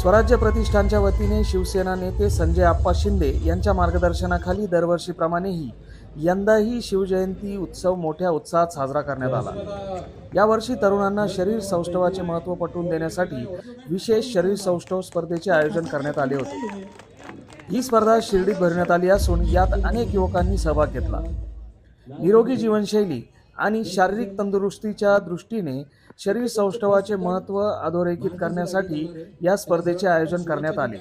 स्वराज्य प्रतिष्ठानच्या वतीने शिवसेना नेते संजय आप्पा शिंदे यांच्या मार्गदर्शनाखाली दरवर्षीप्रमाणेही यंदाही शिवजयंती उत्सव मोठ्या उत्साहात साजरा करण्यात आला. यावर्षी तरुणांना शरीर सौष्ठवाचे महत्त्व पटवून देण्यासाठी विशेष शरीर सौष्ठव स्पर्धेचे आयोजन करण्यात आले होते. ही स्पर्धा शिर्डीत भरण्यात आली असून यात अनेक युवकांनी सहभाग घेतला. निरोगी जीवनशैली आणि शारीरिक तंदुरुस्तीच्या दृष्टीने शरीर सौष्ठवाचे महत्त्व अधोरेखित करण्यासाठी या स्पर्धेचे आयोजन करण्यात आले.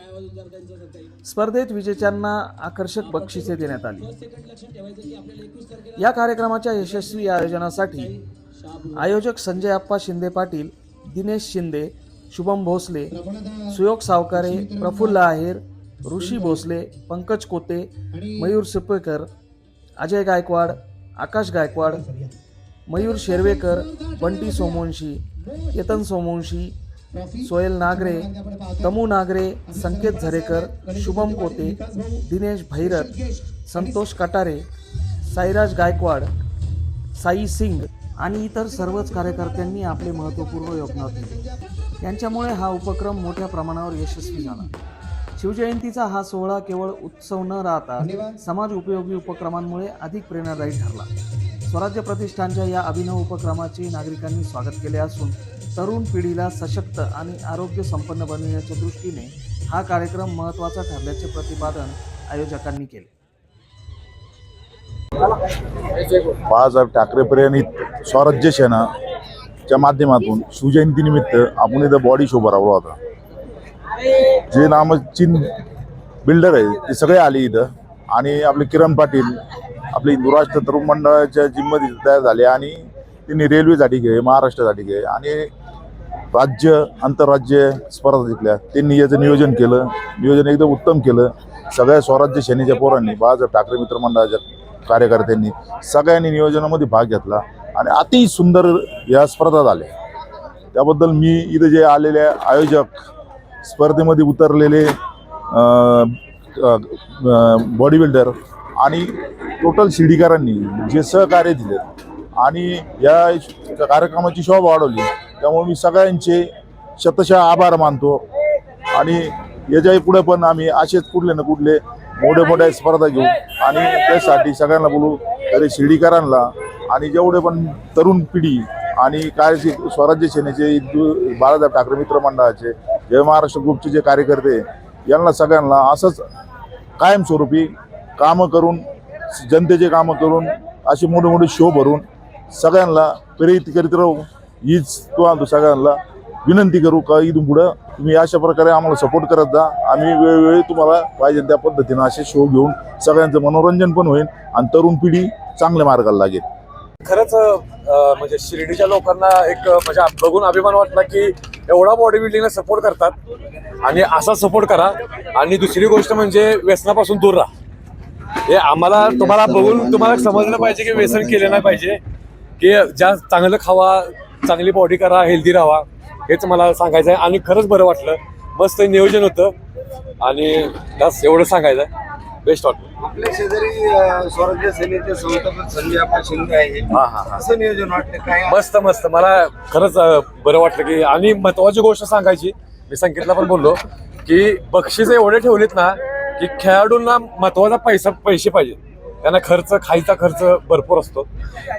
स्पर्धेत विजेत्यांना आकर्षक बक्षिसे देण्यात आली. या कार्यक्रमाच्या यशस्वी आयोजनासाठी आयोजक संजय आप्पा शिंदे पाटील दिनेश शिंदे शुभम भोसले सुयोग सावकारे प्रफुल्ल आहेर ऋषी भोसले पंकज कोते मयूर सुपेकर अजय गायकवाड आकाश गायकवाड मयूर शेरवेकर बंटी सोमवंशी केतन सोमवंशी सोयल नागरे तमू नागरे संकेत झरेकर शुभम कोते दिनेश भैरत संतोष कटारे साईराज गायकवाड साई सिंग आणि इतर सर्वच कार्यकर्त्यांनी आपले महत्त्वपूर्ण योगदान दिले. यांच्यामुळे हा उपक्रम मोठ्या प्रमाणावर यशस्वी झाला. शिवजयंतीचा हा सोहळा केवळ उत्सव न राहता समाज उपयोगी उपक्रमांमुळे अधिक प्रेरणादायी ठरला. स्वराज्य प्रतिष्ठानच्या या अभिनव उपक्रमाचे नागरिकांनी स्वागत केले असून तरुण पिढीला सशक्त आणि आरोग्य संपन्न बनविण्याच्या दृष्टीने हा कार्यक्रम महत्त्वाचा ठरल्याचे प्रतिपादन आयोजकांनी केले. बाळासाहेब ठाकरे प्रेरित स्वराज्य सेनाच्या माध्यमातून शिवजयंतीनिमित्त आपण इथं बॉडी शो भरावला होता. जे नामचीन बिल्डर आहे ते सगळे आले इथं. आणि आपले किरण पाटील आपले हिंदू तरुण मंडळाच्या जिममध्ये तयार झाले आणि त्यांनी रेल्वेसाठी घे महाराष्ट्रासाठी घे आणि राज्य आंतरराज्य स्पर्धा जिंकल्या. त्यांनी याचं नियोजन केलं. नियोजन एकदम उत्तम केलं. सगळ्या स्वराज्य सेनेच्या पोरांनी बाळासाहेब ठाकरे मित्रमंडळाच्या कार्यकर्त्यांनी सगळ्यांनी नियोजनामध्ये भाग घेतला आणि अति सुंदर या स्पर्धा झाल्या. त्याबद्दल मी इथं जे आलेले आयोजक स्पर्धेमध्ये उतरलेले बॉडी बिल्डर आणि टोटल शिर्डीकरांनी जे सहकार्य दिले आणि या कार्यक्रमाची शोभा वाढवली. त्यामुळे मी सगळ्यांचे शतशः आभार मानतो. आणि याच्याही पुढे पण आम्ही असेच कुठले ना कुठले मोठे मोठ्या स्पर्धा घेऊ. आणि त्यासाठी सगळ्यांना बोलू तरी शिर्डीकरांना आणि जेवढे पण तरुण पिढी आणि काय स्वराज्य सेनेचे दु- बाळासाहेब ठाकरे मित्र मंडळाचे जय महाराष्ट्र ग्रुपचे जे कार्यकर्ते यांना सगळ्यांना असंच कायमस्वरूपी कामं करून जनतेचे कामं करून असे मोठे मोठे शो भरून सगळ्यांना प्रेरित करीत राहू हीच तो आणतो सगळ्यांना विनंती करू का इथून पुढं तुम्ही अशा प्रकारे आम्हाला सपोर्ट करत जा. आम्ही वेळोवेळी तुम्हाला पाहिजे त्या पद्धतीनं असे शो घेऊन सगळ्यांचं मनोरंजन पण होईल आणि तरुण पिढी चांगल्या मार्गाला लागेल. खरंच म्हणजे शिर्डीच्या लोकांना एक म्हणजे बघून अभिमान वाटला की एवढा बॉडी बिल्डिंगला सपोर्ट करतात. आणि असा सपोर्ट करा. आणि दुसरी गोष्ट म्हणजे व्यसनापासून दूर राहा. हे आम्हाला तुम्हाला बघून तुम्हाला समजलं पाहिजे की व्यसन केलं नाही पाहिजे. की ज्या चांगलं खावा चांगली बॉडी करा हेल्दी राहा हेच मला सांगायचं आहे आणि खरंच बरं वाटलं. मस्त नियोजन होतं. आणि बस एवढं सांगायचं आहे बेस्ट वाटलं आपल्या शेजारी स्वराज्य सेनेचे संस्थापक संजय आपा शिंदे आहे हा, हा, हा. असं नियोजन काय मस्त मस्त. मला खरंच बरं वाटलं की आणि महत्वाची गोष्ट सांगायची. मी संकेतला पण बोललो की बक्षीस एवढे ठेवलेत ना की खेळाडूंना महत्त्वाचा पैसा पैसे पाहिजे त्यांना खर्च खायचा खर्च भरपूर असतो.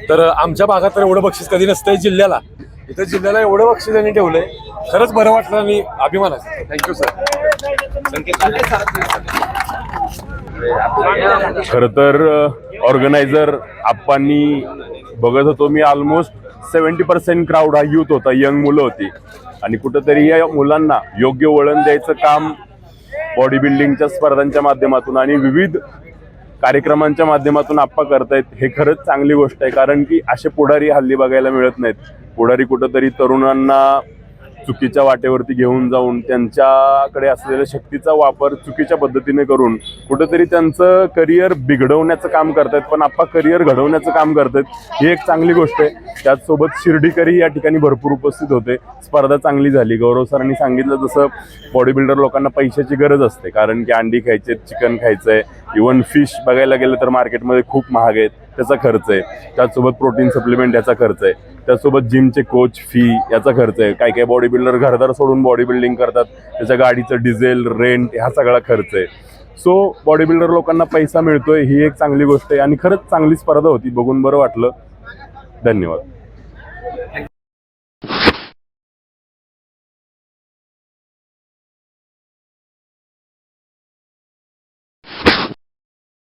तर आमच्या भागात तर एवढं बक्षीस कधी नसतंय जिल्ह्याला. इथं जिल्ह्याला एवढं बक्षीस त्यांनी ठेवलंय. खरंच बरं वाटलं आणि अभिमान आहे. थँक्यू सर खरं तर ऑर्गनायझर आप्पांनी बघत होतो मी ऑलमोस्ट सेवन्टी पर्सेंट क्राऊड हा युथ होता यंग मुलं होती. आणि कुठंतरी या मुलांना योग्य वळण द्यायचं काम बॉडी बिल्डिंगच्या स्पर्धांच्या माध्यमातून आणि विविध कार्यक्रमांच्या माध्यमातून आप्पा करतायत हे खरंच चांगली गोष्ट आहे. कारण की असे पुढारी हल्ली बघायला मिळत नाहीत. पुढारी कुठंतरी तरुणांना चुकीच्या वाटेवरती घेऊन जाऊन त्यांच्याकडे असलेल्या शक्तीचा वापर चुकीच्या पद्धतीने करून कुठंतरी त्यांचं करिअर बिघडवण्याचं काम करतायत पण आप्पा करिअर घडवण्याचं काम करतायत ही एक चांगली गोष्ट आहे. त्याचसोबत शिर्डीकरी या ठिकाणी भरपूर उपस्थित होते. स्पर्धा चांगली झाली. गौरव सरांनी सांगितलं जसं बॉडी बिल्डर लोकांना पैशाची गरज असते कारण की अंडी खायचे चिकन खायचंय इवन फिश बघायला गेलं तर मार्केटमध्ये खूप महाग आहेत त्याचा खर्च आहे. त्याचसोबत प्रोटीन सप्लिमेंट याचा खर्च आहे. त्यासोबत जिमचे कोच फी याचा खर्च आहे. काही काही बॉडी बिल्डर घरदार सोडून बॉडी बिल्डिंग करतात. त्याच्या गाडीचं डिझेल रेंट हा सगळा खर्च आहे. सो बॉडी बिल्डर लोकांना पैसा मिळतोय ही एक चांगली गोष्ट आहे. आणि खरंच चांगली स्पर्धा होती. बघून बरं वाटलं. धन्यवाद.